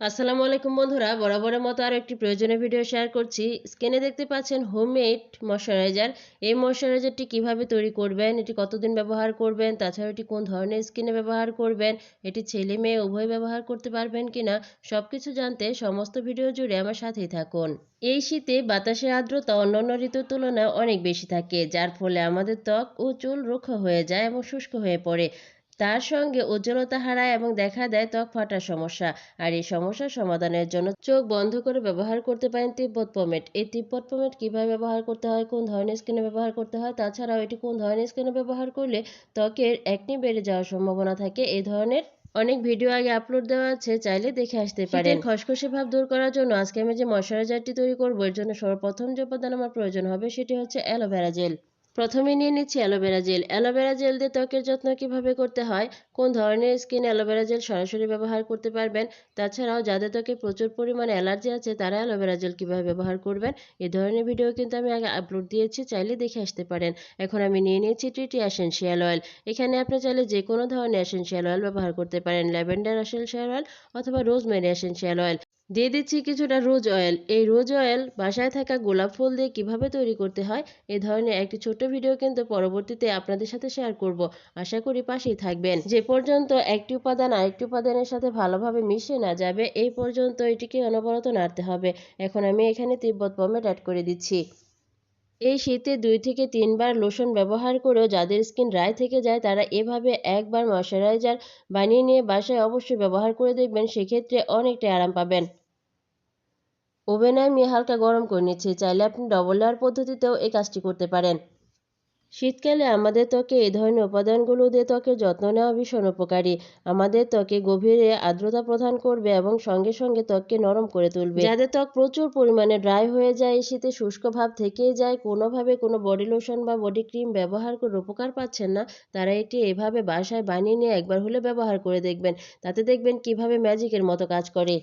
আসসালামু আলাইকুম বন্ধুরা, বরাবরের মতো আরও একটি প্রয়োজনীয় ভিডিও শেয়ার করছি। স্ক্রিনে দেখতে পাচ্ছেন হোমমেড ময়শ্চারাইজার এই ময়শ্চারাইজারটি কীভাবে তৈরি করবেন, এটি কতদিন ব্যবহার করবেন, তাছাড়া এটি কোন ধরনের স্কিনে ব্যবহার করবেন, এটি ছেলে মেয়ে উভয় ব্যবহার করতে পারবেন কিনা সব কিছু জানতে সমস্ত ভিডিও জুড়ে আমার সাথেই থাকুন। এই শীতে বাতাসের আর্দ্রতা অন্যান্য ঋতুর তুলনায় অনেক বেশি থাকে, যার ফলে আমাদের ত্বক ও চুল রুক্ষ হয়ে যায় এবং শুষ্ক হয়ে পড়ে। তার সঙ্গে উজ্জ্বলতা হারায় এবং দেখা দেয় ত্বক ফাটার সমস্যা। আর এই সমস্যার সমাধানের জন্য চোখ বন্ধ করে ব্যবহার করতে পারেন তিব্বত পমেট। এই তিব্বত পমেট কীভাবে ব্যবহার করতে হয় কোন ধরনের স্কিনে ব্যবহার করতে হয় তাছাড়াও এটি কোন ধরনের স্কিনে ব্যবহার করলে ত্বকের একনি বেড়ে যাওয়ার সম্ভাবনা থাকে এই ধরনের অনেক ভিডিও আগে আপলোড দেওয়া আছে চাইলে দেখে আসতে পারেন। খসখসে ভাব দূর করার জন্য আজকে আমি যে ময়শ্চারাইজারটি তৈরি করব এর জন্য সর্বপ্রথম যে উপাদান আমার প্রয়োজন হবে সেটি হচ্ছে অ্যালোভেরা জেল প্রথমে নিয়ে নিচ্ছি অ্যালোভেরা জেল। অ্যালোভেরা জেল দিয়ে ত্বকের যত্ন কীভাবে করতে হয়? কোন ধরনের স্কিন অ্যালোভেরা জেল সরাসরি ব্যবহার করতে পারবেন? তাছাড়াও যাদের ত্বকে প্রচুর পরিমাণে অ্যালার্জি আছে, তারা অ্যালোভেরা জেল কীভাবে ব্যবহার করবেন? এ ধরনের ভিডিও কিন্তু আমি আগে আপলোড দিয়েছি, চাইলে দেখে আসতে পারেন। এখন আমি নিয়ে নিয়েছি টিটি অ্যাসেন্সিয়াল অয়েল। এখানে আপনি চাইলে যে কোনো ধরনের অ্যাসেন্সিয়াল অয়েল ব্যবহার করতে পারেন। ল্যাভেন্ডার অ্যাসেন্সিয়াল অয়েল অথবা রোজমেরি অ্যাসেন্সিয়াল অয়েল। দিয়ে দিচ্ছি কিছুটা রোজ অয়েল। এই রোজ অয়েল বাসায় থাকা গোলাপ ফুল দিয়ে কীভাবে তৈরি করতে হয়, এ ধরনের একটি ছোট ভিডিও কিন্তু পরবর্তীতে আপনাদের সাথে শেয়ার করব। আশা করি পাশেই থাকবেন। যে পর্যন্ত একটি উপাদান আরেকটি উপাদানের সাথে ভালোভাবে মিশে না যাবে, এই পর্যন্ত এটিকে অনবরত নাড়তে হবে। এখন আমি এখানে তিব্বত পমেট অ্যাড করে দিচ্ছি। এই শীতে দুই থেকে তিনবার লোশন ব্যবহার করেও যাদের স্কিন ড্রাই থেকে যায়, তারা এভাবে একবার ময়শ্চারাইজার বানিয়ে নিয়ে বাসায় অবশ্যই ব্যবহার করে দেখবেন, সেক্ষেত্রে অনেকটাই আরাম পাবেন। ওভেনে আমি হালকা গরম করে নিচ্ছি, চাইলে আপনি ডবল লেয়ার পদ্ধতিতেও এই কাজটি করতে পারেন। শীতকালে আমাদের ত্বকে এই ধরনের উপাদানগুলো দিয়ে ত্বকের যত্ন নেওয়া ভীষণ উপকারী। আমাদের ত্বকে গভীরে আর্দ্রতা প্রদান করবে এবং সঙ্গে সঙ্গে ত্বককে নরম করে তুলবে। যাদের ত্বক প্রচুর পরিমাণে ড্রাই হয়ে যায় শীতে শুষ্ক ভাব থেকেই যায়, কোনোভাবে কোনো বডি লোশন বা বডি ক্রিম ব্যবহার করে উপকার পাচ্ছেন না, তারা এটি এভাবে বাসায় বানিয়ে নিয়ে একবার হলে ব্যবহার করে দেখবেন। তাতে দেখবেন কীভাবে ম্যাজিকের মতো কাজ করে।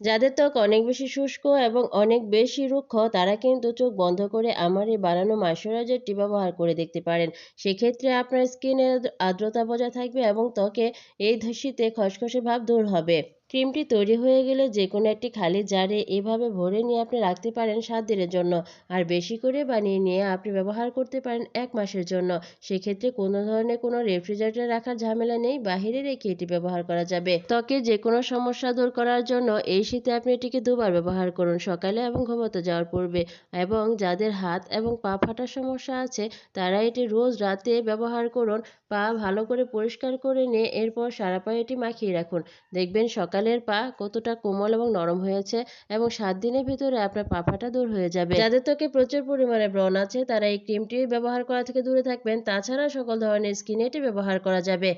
যাদের ত্বক অনেক বেশি শুষ্ক এবং অনেক বেশি রুক্ষ, তারা কিন্তু চোখ বন্ধ করে আমার এই বানানো ময়শ্চারাইজারটি ব্যবহার করে দেখতে পারেন। সেক্ষেত্রে আপনার স্কিনের আর্দ্রতা বজায় থাকবে এবং ত্বকে এই শীতে খসখসে ভাব দূর হবে। ক্রিমটি তৈরি হয়ে গেলে যে কোনো একটি খালি জারে এভাবে ভরে নিয়ে আপনি রাখতে পারেন সাত দিনের জন্য। আর বেশি করে বানিয়ে নিয়ে আপনি ব্যবহার করতে পারেন এক মাসের জন্য। সেক্ষেত্রে কোনো ধরনের কোনো রেফ্রিজারেটরে রাখার ঝামেলা নেই, বাহিরে রেখে এটি ব্যবহার করা যাবে। ত্বকে যে কোনো সমস্যা দূর করার জন্য এই শীতে আপনি এটিকে দুবার ব্যবহার করুন, সকালে এবং ঘুমোতে যাওয়ার পূর্বে। এবং যাদের হাত এবং পা ফাটার সমস্যা আছে, তারা এটি রোজ রাতে ব্যবহার করুন। পা ভালো করে পরিষ্কার করে নিয়ে এরপর সারা পায়ে এটি মাখিয়ে রাখুন। দেখবেন সকালের পা কতটা কোমল এবং নরম হয়েছে এবং সাত দিনের ভিতরে আপনার পা ফাটা দূর হয়ে যাবে। যাদের ত্বকে প্রচুর পরিমাণে ব্রণ আছে, তারা এই ক্রিমটি ব্যবহার করা থেকে দূরে থাকবেন। তাছাড়া সকল ধরনের স্কিনে এটি ব্যবহার করা যাবে।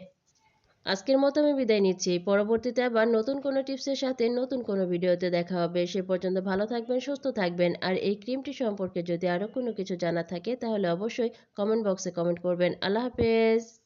আজকের মতো আমি বিদায় নিচ্ছি। পরবর্তীতে আবার নতুন কোনো টিপসের সাথে নতুন কোনো ভিডিওতে দেখা হবে। সে পর্যন্ত ভালো থাকবেন, সুস্থ থাকবেন। আর এই ক্রিমটি সম্পর্কে যদি আরও কোনো কিছু জানা থাকে, তাহলে অবশ্যই কমেন্ট বক্সে কমেন্ট করবেন। আল্লাহ হাফেজ।